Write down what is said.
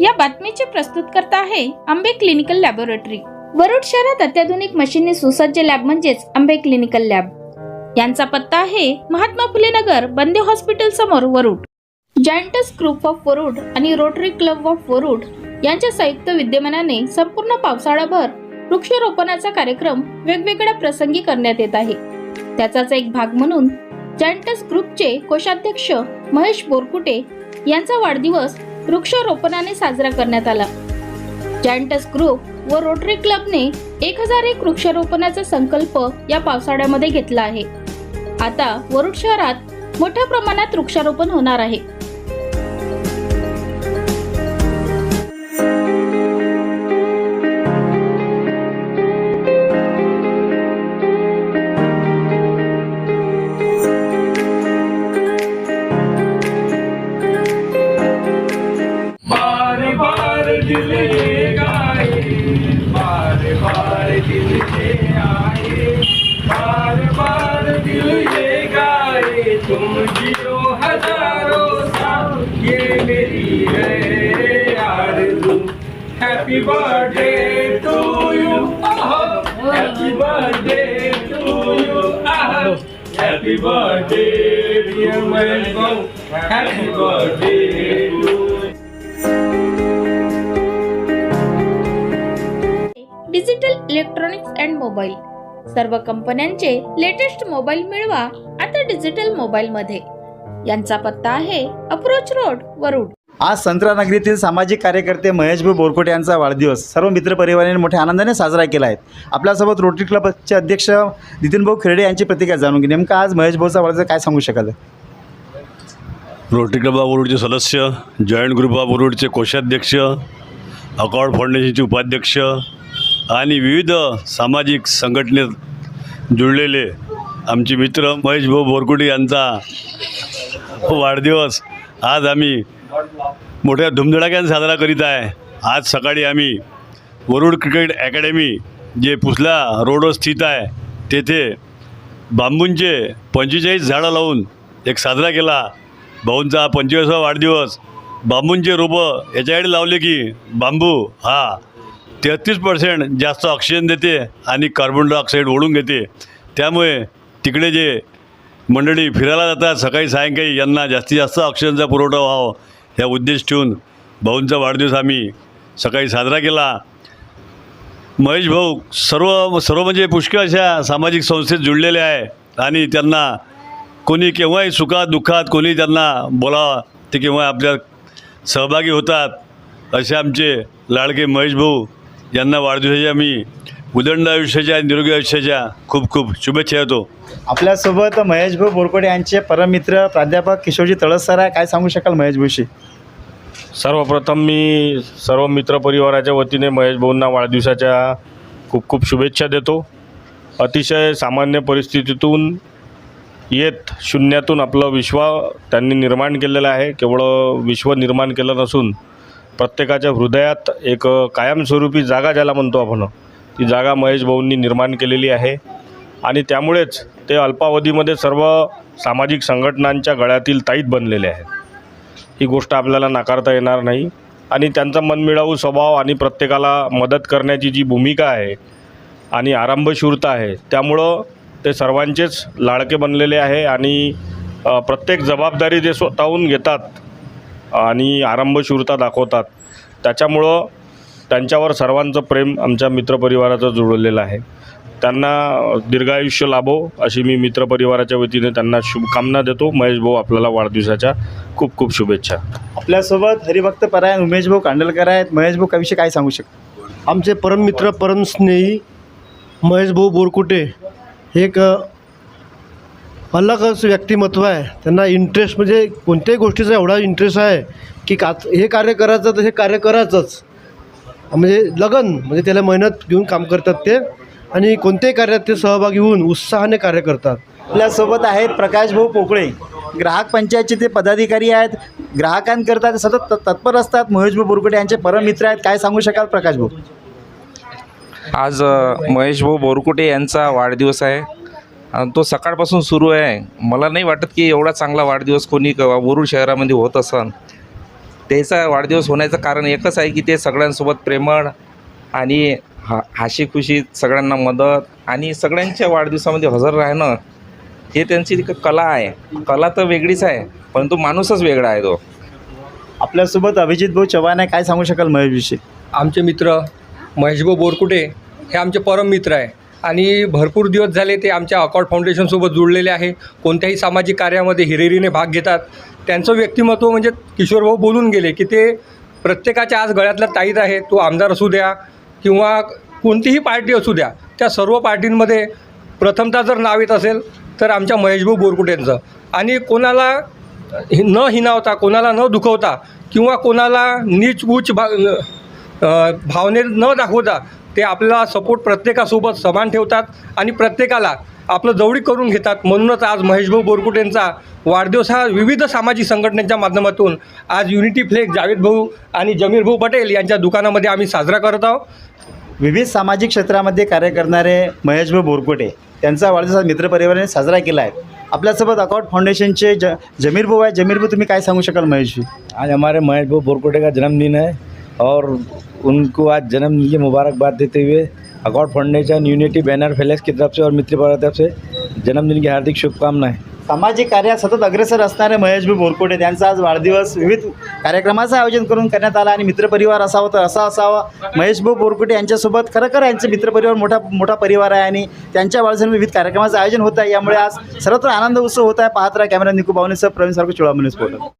या बातमीचे प्रस्तुतकर्ता आहे आंबे क्लिनिकल लॅबोरेटरी. वरुड शहरात अत्याधुनिक मशीनने सुसज्ज लॅब म्हणजेच आंबे क्लिनिकल लॅब. यांचा पत्ता आहे महात्मा फुले नगर बंदे हॉस्पिटल समोर Warud. Giants group of Warud आणि रोटरी क्लब ऑफ वरुड यांच्या संयुक्त विद्यमानाने संपूर्ण पावसाळाभर वृक्षारोपणाचा कार्यक्रम वेगवेगळ्या प्रसंगी करण्यात येत आहे. त्याचाच एक भाग म्हणून जायंटस ग्रुपचे कोषाध्यक्ष महेश बोरकुटे यांचा वाढदिवस वृक्षारोपणाने साजरा करण्यात आला. जॅन्टस ग्रुप व रोटरी क्लबने एक हजार एक वृक्षारोपणाचा संकल्प या पावसाळ्यामध्ये घेतला आहे. आता वरुड शहरात मोठ्या प्रमाणात वृक्षारोपण होणार आहे. बार दिल ये आए बार बार दिल ये गाए तुम जियो हजारों साल ये मेरी है आरज़ू। Happy birthday to you happy birthday to you happy birthday dear Mahesh happy birthday digital electronics and mobile. सर्व कंपन्यांचे लेटेस्ट मोबाईल मिळवा आता डिजिटल मोबाईल मध्ये यांचा पत्ता आहे अप्रोच रोड वरुड. आज संत्रानगरीतील सामाजिक कार्यकर्ते महेशभाऊ बोरकोटे यांचा वाढदिवस. सर्व मित्रपरिवाराने मोठ्या आनंदाने साजरा केला आहे. आपल्यासोबत रोटरी क्लबचे अध्यक्ष नितीनभाऊ खर्डे यांची प्रतिक्रिया जाणून घे नेमका आज महेशभाऊचा वाढदिवस काय सांगू शकाल? रोटरी क्लब ऑफ वरुडचे सदस्य जॉईंट ग्रुप ऑफ वरुडचे कोषाध्यक्ष अकॉर्ड फाउंडेशनचे उपाध्यक्ष आणि विविध सामाजिक संघटनेत जुळलेले आमचे मित्र महेश भाऊ बोरकुटे यांचा वाढदिवस आज आम्ही मोठ्या धुमधडाक्याने साजरा करीत आहे. आज सकाळी आम्ही वरुड क्रिकेट अकॅडमी जे पुसला रोडवर स्थित आहे तेथे बांबूंचे पंचेचाळीस झाडं लावून एक साजरा केला. भाऊंचा हा वाढदिवस. बांबूंचे रोपं याच्याकडे लावले की बांबू हा तेहतीस पर्सेंट जास्त ऑक्सिजन देते आणि कार्बन डायऑक्साईड ओढून घेते. त्यामुळे तिकडे जे मंडळी फिरायला जातात सकाळी सायंकाळी यांना जास्तीत जास्त ऑक्सिजनचा पुरवठा व्हावा ह्या उद्देश ठेवून भाऊंचा वाढदिवस आम्ही सकाळी साजरा केला. महेश भाऊ सर्व सर्व म्हणजे पुष्कळ अशा सामाजिक संस्थेत जुळलेले आहे आणि त्यांना कोणी केव्हाही सुखात दुःखात कोणी त्यांना बोलावं ते केव्हा आपल्या सहभागी होतात असे आमचे लाडके महेश भाऊ यांना वाढदिवसाच्या मी उदंड आयुष्याच्या निरोगी आयुष्याच्या खूप खूप शुभेच्छा देतो. आपल्यासोबत महेशभाऊ बोरकोटे यांचे परममित्र प्राध्यापक किशोरजी तळस सर आहे. काय सांगू शकाल महेशभाऊशी? सर्वप्रथम मी सर्व मित्रपरिवाराच्या वतीने महेश भाऊंना वाढदिवसाच्या खूप खूप शुभेच्छा देतो. अतिशय सामान्य परिस्थितीतून येत शून्यातून आपलं विश्व त्यांनी निर्माण केलेलं आहे. केवळ विश्व निर्माण केलं नसून प्रत्येकाच्या हृदयात एक कायमस्वरूपी जागा ज्याला म्हणतो आपण ती जागा महेश भाऊंनी निर्माण केलेली आहे. आणि त्यामुळेच ते अल्पावधीमध्ये सर्व सामाजिक संघटनांच्या गळ्यातील ताईत बनलेले आहेत. ही गोष्ट आपल्याला नाकारता येणार नाही. आणि त्यांचा मनमिळावू स्वभाव आणि प्रत्येकाला मदत करण्याची जी भूमिका आहे आणि आरंभशूरता आहे त्यामुळं ते सर्वांचेच लाडके बनलेले आहे. आणि प्रत्येक जबाबदारी ते स्वतःहून घेतात. आणि आरंभशूरता दाखवतात. त्याच्यामुळं त्यांच्यावर सर्वांचं प्रेम आमच्या मित्रपरिवाराचं जुळलेलं आहे. त्यांना दीर्घायुष्य लाभो अशी मी मित्रपरिवाराच्या वतीने त्यांना शुभकामना देतो. महेश भाऊ आपल्याला वाढदिवसाच्या खूप खूप शुभेच्छा. आपल्यासोबत हरिभक्त परायण उमेशभाऊ कांडलकर आहेत. महेशभाऊ कविषयी काय सांगू शकतो? आमचे परममित्र परमस्नेही महेश भाऊ बोरकुटे हे एक अलगच व्यक्तिमत्व आहे. त्यांना इंटरेस्ट म्हणजे कोणत्याही गोष्टीचा एवढा इंटरेस्ट आहे की का हे कार्य करायचं तर हे कार्य करायचंच. म्हणजे लगन म्हणजे त्याला मेहनत घेऊन काम करतात ते आणि कोणत्याही कार्यात ते सहभागी होऊन उत्साहाने कार्य करतात. आपल्यासोबत आहेत प्रकाशभाऊ पोकळे. ग्राहक पंचायतचे ते पदाधिकारी आहेत. ग्राहकांकरता ते सतत तत्पर असतात. महेशभाऊ बोरकोटे यांचे परममित्र आहेत. काय सांगू शकाल प्रकाशभाऊ आज अ, महेश भाऊ बोरकुटे यांचा वाढदिवस आहे. तो सकाळपासून सुरू आहे. मला नाही वाटत की एवढा चांगला वाढदिवस कोणी क- वरुड शहरामध्ये होत असन. त्याचा वाढदिवस होण्याचं कारण एकच आहे की ते सगळ्यांसोबत प्रेमळ आणि हा हाशी खुशी सगळ्यांना मदत आणि सगळ्यांच्या वाढदिवसामध्ये हजर राहणं हे त्यांची कला आहे. कला तर वेगळीच आहे परंतु माणूसच वेगळा आहे तो. आपल्यासोबत अभिजित भाऊ चव्हाण आहे. काय सांगू शकाल महेशविषयी आमचे मित्र महेशभाऊ बोरकुटे हे आमचे परम मित्र आहे. आणि भरपूर दिवस झाले ते आमच्या अकॉर्ड फाउंडेशनसोबत जुळलेले आहे. कोणत्याही सामाजिक कार्यामध्ये हिरेरीने भाग घेतात. त्यांचं व्यक्तिमत्व म्हणजे किशोरभाऊ बोलून गेले की ते प्रत्येकाच्या आज गळ्यातला ताईत आहे तो आमदार असू द्या किंवा कोणतीही पार्टी असू द्या त्या सर्व पार्टींमध्ये प्रथमतः जर नाव येत असेल तर आमच्या महेशभाऊ बोरकुटेंचं आणि कोणाला हि- न हिनावता कोणाला न दुखवता किंवा कोणाला नीच उच्च भा भावने न दाखवता ते आपला सपोर्ट प्रत्येकासोबत समान ठेवतात आणि प्रत्येकाला आपलं जवळीक करून घेतात. म्हणूनच आज महेशभाऊ बोरकुटेंचा वाढदिवस हा विविध सामाजिक संघटनेच्या माध्यमातून आज युनिटी फ्लेक जावेद भाऊ आणि जमीर भाऊ पटेल यांच्या दुकानामध्ये आम्ही साजरा करत आहोत. विविध सामाजिक क्षेत्रामध्ये कार्य करणारे महेशभाऊ बोरकोटे त्यांचा वाढदिवस मित्रपरिवाराने साजरा केला आहे. आपल्यासोबत अकाउंट फाउंडेशनचे ज जमीर भाऊ आहे. जमीर भाऊ तुम्ही काय सांगू शकाल महेशजी? आज हमारे महेश भाऊ बोरकोटे का जन्मदिन है? और उनको आज जन्मदिन की मुबारकबाद देते हुए Accord foundation unity banner flex की तरफ से और मित्र परिवार की तरफ से जन्मदिन की हार्दिक शुभकामनाएं। सामाजिक कार्यात सतत अग्रेसर असणारे महेशभाऊ बोरकोटे त्यांचा आज वाढदिवस. विविध कार्यक्रमाचं आयोजन करून करण्यात आला आणि मित्रपरिवार असावा तर असा असावा. महेशभाऊ बोरकोटे यांच्यासोबत खरोखर यांचे मित्रपरिवार मोठा मोठा परिवार आहे आणि त्यांच्या वाढदिवसामध्ये विविध कार्यक्रमाचं आयोजन होत आहे. यामुळे आज सर्वत्र आनंद उत्सव होत आहे. पाहत राहा कॅमेरा निकू बावनेसह प्रवीण सारखं चोळा बोलतो